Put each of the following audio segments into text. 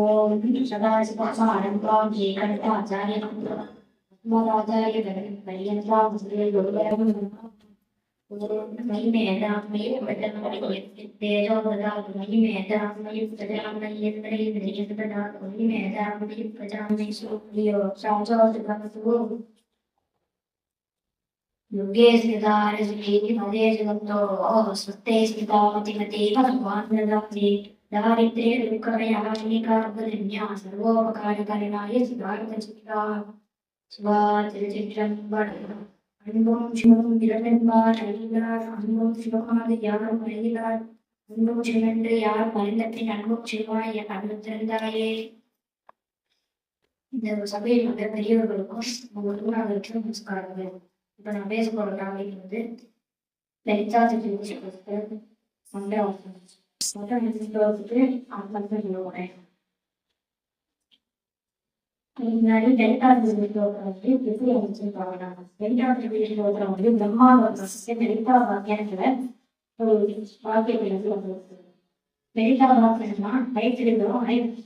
ஓம் சதாசிவசமாரம்பாம் ஏகண்டாச்சாரியம் மகாராஜாய பரியந்தாம் युगे स्थितारसिद्धि पदे जगतो स्वस्ते स्थितामतिमते भगवान् ददाति दारिद्र्ये दुःखभयानिकार्बलिन्या सर्वोपकारकरणाय सिद्धार्थचित्रा சிவாதிருச்சிற்றம்பலம் அன்பும் சிவமும் இரண்டென்பார் அறிகிறார் அன்பும் சிவமானது யாரும் அறிகிறார் அன்பும் சிவென்று யார் அறிந்தபின் அன்பும் சிவாய் என் அன்பு திறந்தாயே இந்த சபையில் உள்ள பெரியவர்களுக்கும் உங்கள் குருநாதருக்கும் நமஸ்காரங்கள் இப்போ நான் பேச போகிற டாபிக் வந்து லலிதா திருச்சி மண்டபம் மொத்தம் ஐம்பது சொல்லுவேன் முன்னாடி டெல்டா ஸ்லோகம் வந்து எப்படி அமைச்சிருக்காங்க டெல்டா ஸ்லோகம் வந்து பிரம்மாவோட டெல்டா வாக்கியத்துல ஒரு வாக்கியத்தில் வந்து டெல்டா வாக்கியம்னா வயிற்றிலும்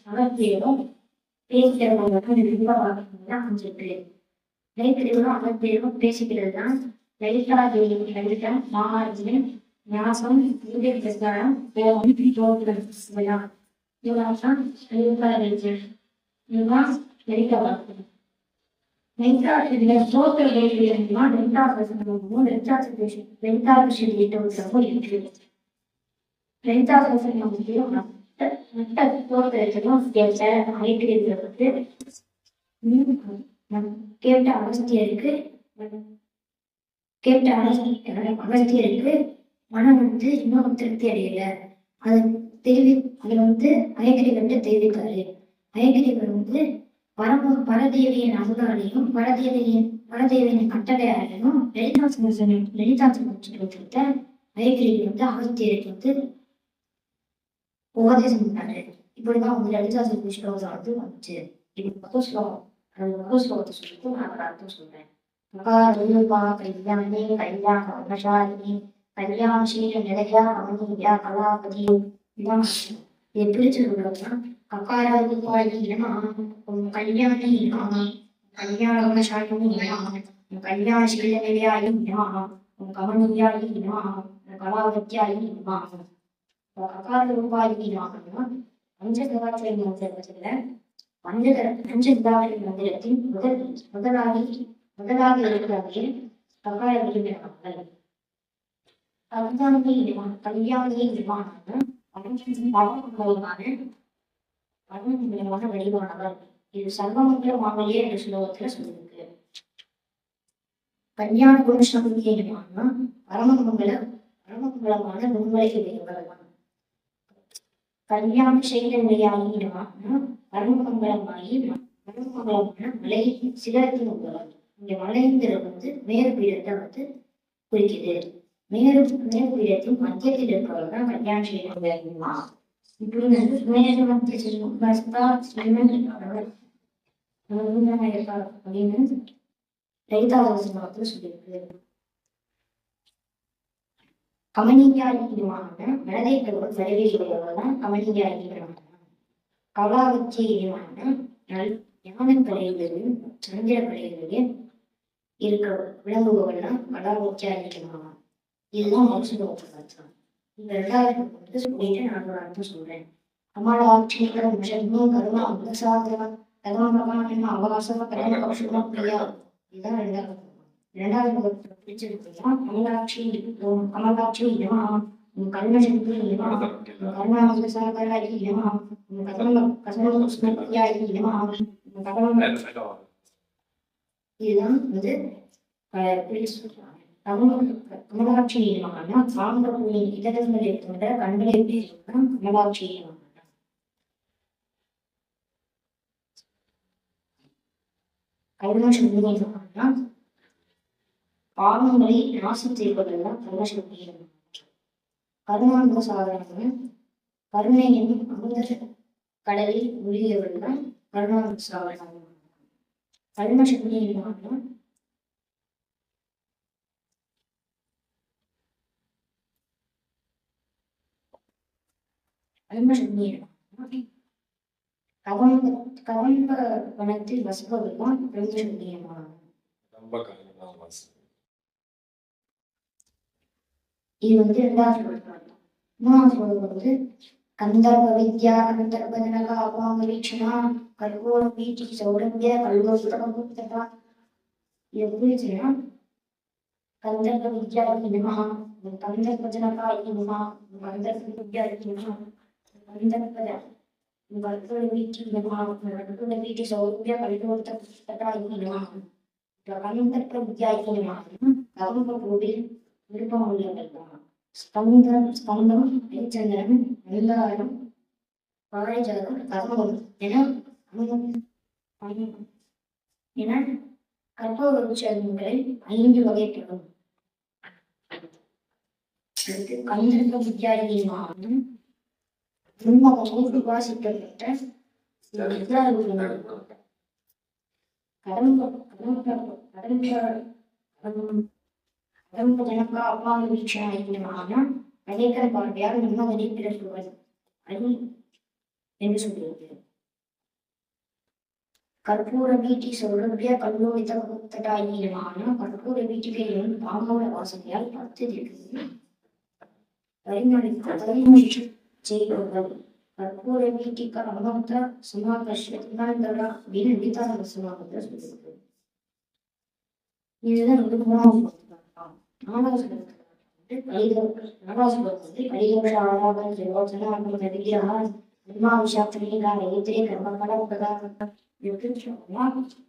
அகத்திலும் பேசிக்கிறவங்க டெல்டா வாக்கியம் தான் அமைஞ்சிருக்கு. வயிற்றிலும் அகத்திலும் பேசிக்கிறது தான் லலிதா தேவி லலிதா மகாராஜின் ஞாசம் இந்திய பிரசாரம் வேகம் தான் லலிதா லலிதா இதுதான் லலிதா வாக்கியம் லலிதா இதுல ஸ்லோக லலிதா பிரசனமும் லலிதா லலிதா விஷயம் வீட்டமும் இருக்கு. லலிதா பிரசனம் வந்து கேட்ட. வந்து கேட்ட அவஸ்தியருக்கு கேட்ட அவஸ்தியருக்கு மனம் வந்து இன்னும் திருப்தி அடையல. அது தெரிவி அதை வந்து அயக்கிரிவர்கிட்ட வந்து தெரிவிக்காரு அயக்கிரிவர் வந்து பரம பரதேவியின் அருளாலையும் பரதேவியின் பரதேவியின் கட்டளையாலையும் லலிதா சிவசனம் லலிதா சிவத்த அயக்கிரிவர் வந்து அவஸ்தியருக்கு வந்து உபதேசம் பண்ணாரு. இப்படிதான் வந்து லலிதா சிவ ஸ்லோகம் வந்து வந்துச்சு. இப்படி மொத்தம் ஸ்லோகம். அது மொத்த ஸ்லோகத்தை சொல்லிட்டு நான் ஒரு அர்த்தம் சொல்றேன் மகாரூபா கல்யாணி கல்யாண வனசாலினி கல்யாணசீல நிலையா அவனியா கலாபதி இதான் இதை பிரிச்சு சொல்றோம்னா பஞ்ச பஞ்ச மந்திரத்தின் முதல் முதலாகி முதலாக இருக்கிறார்கள். கக்கார விரும்பினார்கள் கல்யாணி கல்யாணியை விமானம் இது சர்வமங்கல மாமலியே என்ற ஸ்லோகத்துல சொல்லியிருக்கு. கல்யாண குணசமுகேயமான பரமமங்கல பரமமங்கலமான முன்முறைக்கு கல்யாண செய்த நிலையாகிடமான பரமமங்கலமாகி பரமமங்கலமான மலை சிலருக்கு உங்களால் இங்க மலைங்கிறது வந்து மேற்பீடத்தை வந்து குறிக்குது. மேரு மேற்பீடத்தின் மத்தியத்தில் இருக்கிறவர் தான் கல்யாணம் செய்யணும் இப்படி வந்து மேலமத்திய செல்வம் பஸ்தா ஸ்ரீமன் அவர் இருப்பார் அப்படின்னு லலிதாவாசனத்தில் சொல்லியிருக்கு கமனியாகிடுமான மனதை பெறுவது கமனிங்கா தான் கமனியாகிடுமான கலாவச்சியமான நல் ஞான சந்திர கலைகளிலும் இருக்க விளங்குபவர்கள் கலாவச்சியாகிடுமான இதுதான் மனுஷனோட அர்த்தம் இந்த ரெண்டாயிரத்தி வந்து சொல்லிட்டு நான் ஒரு அர்த்தம் சொல்றேன். கமலாட்சிங்கிற விஷமோ கருணா அமுதசாகரம் கதாமகமான அவகாசமா கடன் கௌஷலம் பிரியா. இதுதான் ரெண்டாவது. ரெண்டாவது பிடிச்சிருக்கா கமலாட்சி கமலாட்சி இடமா இடமா உன் கதம்ப கசம பிரியா இடமா உன் கதம்ப இதுதான் வந்து கமலாட்சி இடமான சாந்தபூமியின் இதழ்களை கொண்ட கண்களை எப்படி இருக்குன்னா கமலாட்சி இடமான கருணசக்தி பாவங்களை நாசம் செய்வதெல்லாம் கருணசக்தி இடமான கருணாந்த சாதனம் கருணை என்னும் அமுத கடலில் உரியவர்கள் கருணாந்த சாகரம் கருணசக்தி இடமான பிரம்மசன்னியமாக கவன்ப கவம்ப வனத்தில் வசிப்பவர்கள் தான் ரொம்ப கடினமான இது வந்து ரெண்டாவது சொல்றாங்க மூணாவது சொல்றது வந்து கந்தர்வ வித்யா கந்தர்வ ஜனக அபாங்க வீட்சணா கல்கோல வீட்டி சௌரபிய கல்கோஷதா இது புரியுதுன்னா கந்தர்வ வித்யா நமஹ கந்தர்வ ஜனகா நமஹ கந்தர்வ வித்யா நமஹ கந்தர்வ கல்கோல வீட்டி நமஹ கல்கோல வீட்டி சௌரபிய கல்கோஷதா நமஹ கந்தர்வ வித்யா நமஹ கவம்ப கோவில் விருப்பம் உள்ளவர்கள் ஸ்பந்தம் ஸ்பந்தம் ஹரிச்சந்திரன் வெங்காயம் பாரிஜாதம் கர்மம் என என கற்பக உச்சங்களை ஐந்து வகைப்படும். அடுத்து கந்தர்ப்ப வித்யாலயமாகவும் பிரம்மகமும் உபாசிக்கப்பட்ட வித்யாலயங்கள். கடம்ப கடம்பு கடம்ப கடம்ப கடம்பஜனக அபாய வீட்சணமான அநேக பார்வையாக நிம்மதி பிறப்புவது அது என்று சொல்லியிருக்கிறது கற்பூர வீட்டி சொல்லுடைய கல்லூரித்த குத்தடாயினமான கற்பூர வீட்டுக்கு வீட்டிலேயும் பாம்போட வாசனையால் பத்து இருக்குது பரிமளித்து பரிமளிச்சு செய்பவர்கள் கற்பூர வீட்டிக்கு அமர்த்த சமாகர்ஷத்தினாந்தரா அப்படின்னு விதார சமாகத்தை சொல்லியிருக்கு இதுதான் ரொம்ப மூணாவது பகுதி. நாலாவது பகுதி வந்து கலிக- நாலாவது பகுதி வந்து கலிகோஷ ஆராதன ஜெயோஜன அனுமதி விக்கிரகா விமாவிஷாத்திரிகா ஏத்திரே கர்மபல பிரதான எப்படி சொன்னா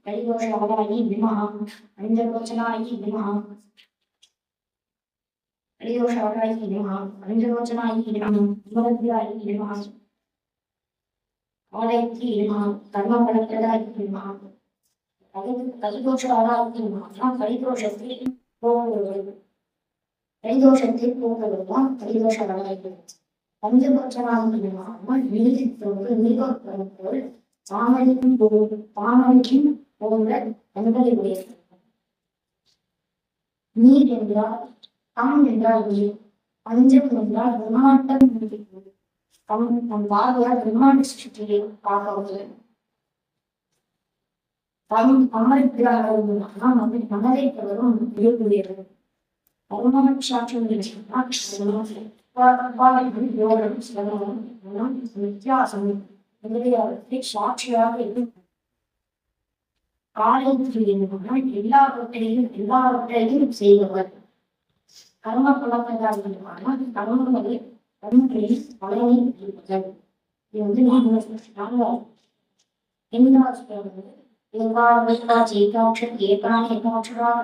கலிகோஷ ஆராயி விமஹா அஞ்சலோச்சனாயி விமஹா கலிகோஷ ஆராயி விமஹா அஞ்சலோச்சனாயி விமஹா விமரத்யாயி விமஹா ஆலயத்தி விமஹா கர்மபல பிரதாயி விமஹா கலிதோஷ ஆராயி விமஹா கலிதோஷத்தில் போகிறது பரிதோஷத்தை போகிறதுதான் பரிதோஷ ஆராயி பஞ்சபட்சமாக நீதித்தோடு நீரோட்டம் போல் தாமரைக்கும் தாமரைக்கும் போன்ற கண்களை உடையது நீர் என்றால் தாம் என்றால் நீர் பஞ்சம் என்றால் பிரம்மாண்டம் தம் தம் பார்வையால் பிரம்மாண்ட சுற்றியை பார்ப்பது தம் தாமரைப்பிராக மனதை தவறும் வியப்புடையது Ondan bir şarkının gelişimi akışını var gibi yorum sanırım. Yazın. Nereye tek şarkı yapayım. Galiba söylediğim bunlar illa elin illa elin seviyorlar. Karma kulak kadar var ama karma kulak karma kulak karma kulak. Yandı ne yapıyorsun? Karma. Emin olasın. ఇవాళ జీవితాంశం ఏ ప్రాణ ఏకాణ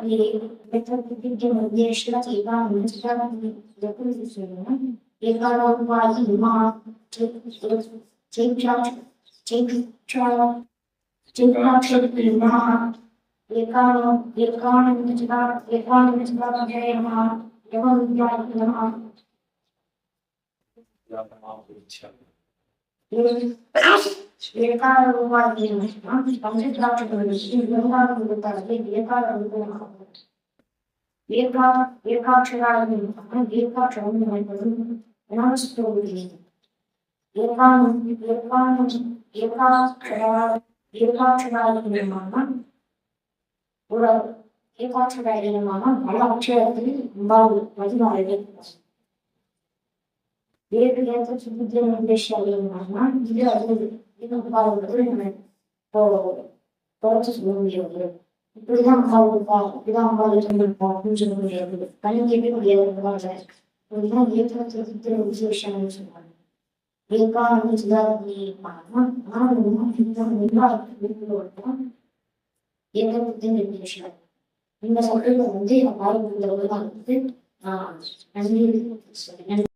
Diğer bir yerde tutulduğum beş yalan var. Gidiyor இன்னும் பாவத்துக்கு நம்ம போகக்கூடும் சொல்ல முடியாது இப்படிதான் பாவத்துப்பா இப்படிதான் பாவம் சொல்லிருப்போம் அப்படின்னு சொல்ல முடியாது கணிக்கவே முடியாது சார் இப்படிதான் இயக்கத்தில் சுத்திர ஒரு விஷயம் சொல்லுவாங்க ஏற்காடு சுதாரணி விஷயம் இந்த சொல்றது வந்து பாரம்பரிய வந்து நன்றி